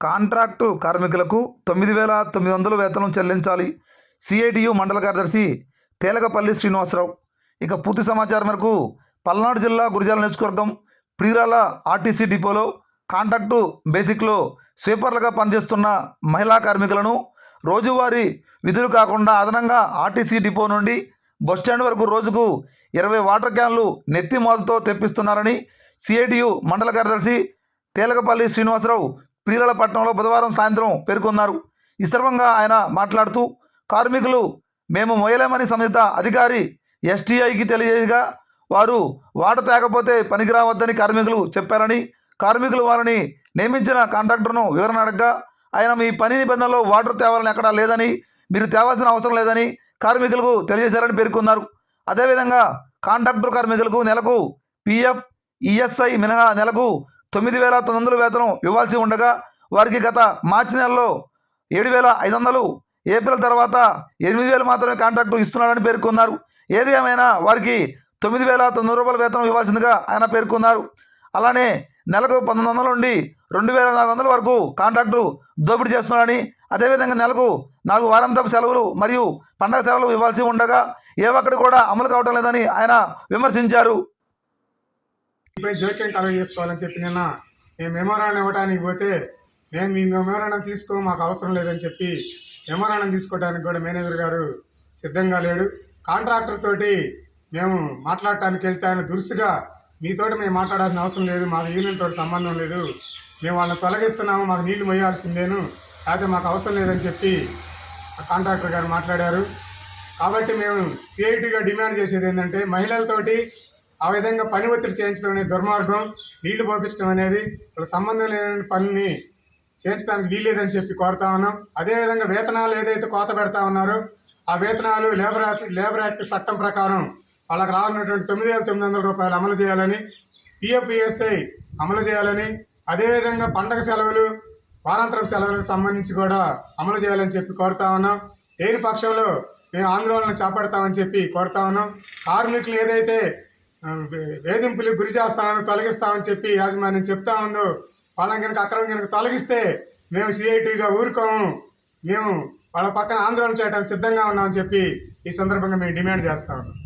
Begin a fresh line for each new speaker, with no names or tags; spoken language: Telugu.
కాంట్రాక్టు కార్మికులకు తొమ్మిది వేల తొమ్మిది వందలు వేతనం చెల్లించాలి. సిఐటియు మండల కార్యదర్శి తేలకపల్లి శ్రీనివాసరావు. ఇక పూర్తి సమాచారం మేరకు పల్నాడు జిల్లా గురిజాల నియోజకవర్గం ప్రియురాల ఆర్టీసీ డిపోలో కాంట్రాక్టు బేసిక్లో స్వీపర్లుగా పనిచేస్తున్న మహిళా కార్మికులను రోజువారీ విధులు కాకుండా అదనంగా ఆర్టీసీ డిపో నుండి బస్టాండ్ వరకు రోజుకు ఇరవై వాటర్ క్యాన్లు నెత్తి మోతతో తెప్పిస్తున్నారని సిఐటియు మండల కార్యదర్శి తేలకపల్లి శ్రీనివాసరావు ప్రియుల పట్టణంలో బుధవారం సాయంత్రం పేర్కొన్నారు. ఈ సందర్భంగా ఆయన మాట్లాడుతూ కార్మికులు మేము మొయలేమని సంబంధిత అధికారి ఎస్టీఐకి తెలియజేయగా వారు వాట తేకపోతే పనికి రావద్దని కార్మికులు చెప్పారని కార్మికులు వారిని నియమించిన కాంట్రాక్టర్ను వివరణ అడగగా ఆయన మీ పని నిబంధనలో వాటర్ తేవాలని ఎక్కడా లేదని మీరు తేవాల్సిన అవసరం లేదని కార్మికులకు తెలియజేశారని పేర్కొన్నారు. అదేవిధంగా కాంట్రాక్టర్ కార్మికులకు నెలకు పిఎఫ్ ఈఎస్ఐ మినహా నెలకు తొమ్మిది వేల తొమ్మిది వందలు వేతనం ఇవ్వాల్సి ఉండగా వారికి గత మార్చి నెలలో ఏడు వేల ఐదు వందలు ఏప్రిల్ తర్వాత ఎనిమిది వేలు మాత్రమే కాంట్రాక్టు ఇస్తున్నాడని పేర్కొన్నారు. ఏది ఏమైనా వారికి తొమ్మిది వేల తొమ్మిది రూపాయల వేతనం ఇవ్వాల్సిందిగా ఆయన పేర్కొన్నారు. అలానే నెలకు పంతొమ్మిది వందల నుండి రెండు వేల నాలుగు వందల వరకు కాంట్రాక్టు దోపిడీ చేస్తున్నాడని అదేవిధంగా నెలకు నాలుగు వారాంతపు సెలవులు మరియు పండగ సెలవులు ఇవ్వాల్సి ఉండగా ఏ ఒక్కటి కూడా అమలు కావటం లేదని ఆయన విమర్శించారు.
పై జోక్యం కలుగ చేసుకోవాలని చెప్పి నిన్న మేము మెమోరాండం ఇవ్వడానికి పోతే మేము మీ మెమోరాండం తీసుకో మాకు అవసరం లేదని చెప్పి మెమోరాండం తీసుకోవడానికి కూడా మేనేజర్ గారు సిద్ధంగా లేడు. కాంట్రాక్టర్ తోటి మేము మాట్లాడటానికి వెళ్తే ఆయన దురుసుగా మీతోటి మేము మాట్లాడాల్సిన అవసరం లేదు మాకు యూనియన్ తోటి సంబంధం లేదు. మేము వాళ్ళని తొలగిస్తున్నాము మాకు నీళ్ళు మొయ్యాల్సిందేను. లేకపోతే మాకు అవసరం లేదని చెప్పి కాంట్రాక్టర్ గారు మాట్లాడారు. కాబట్టి మేము సిఐటిగా డిమాండ్ చేసేది ఏంటంటే మహిళలతోటి ఆ విధంగా పని ఒత్తిడి చేయించడం అనేది దుర్మార్గం. నీళ్ళు పోపించడం అనేది వాళ్ళ సంబంధం లేని పనిని చేయించడానికి వీల్లేదని చెప్పి కోరుతా ఉన్నాం. అదేవిధంగా వేతనాలు ఏదైతే కోత పెడతా ఉన్నారో ఆ వేతనాలు లేబర్ యాక్ట్ లేబర్ యాక్ట్ చట్టం ప్రకారం వాళ్ళకి రావాలన్నటువంటి తొమ్మిది వేల తొమ్మిది వందల రూపాయలు అమలు చేయాలని పిఎఫ్ఈఎస్ఐ అమలు చేయాలని అదేవిధంగా పండగ సెలవులు వారాంతరం సెలవులకు సంబంధించి కూడా అమలు చేయాలని చెప్పి కోరుతా ఉన్నాం. లేని పక్షంలో మేము ఆందోళన చేపడతామని చెప్పి కోరుతా ఉన్నాం. కార్మికులు ఏదైతే వేధింపులకు గురి చేస్తానని తొలగిస్తామని చెప్పి యాజమాన్యం చెప్తా ఉందో వాళ్ళని కనుక అక్రమం కనుక తొలగిస్తే మేము సిఐటిగా ఊరుకోము. మేము వాళ్ళ పక్కన ఆందోళన చేయడానికి సిద్ధంగా ఉన్నామని చెప్పి ఈ సందర్భంగా మేము డిమాండ్ చేస్తా ఉన్నాం.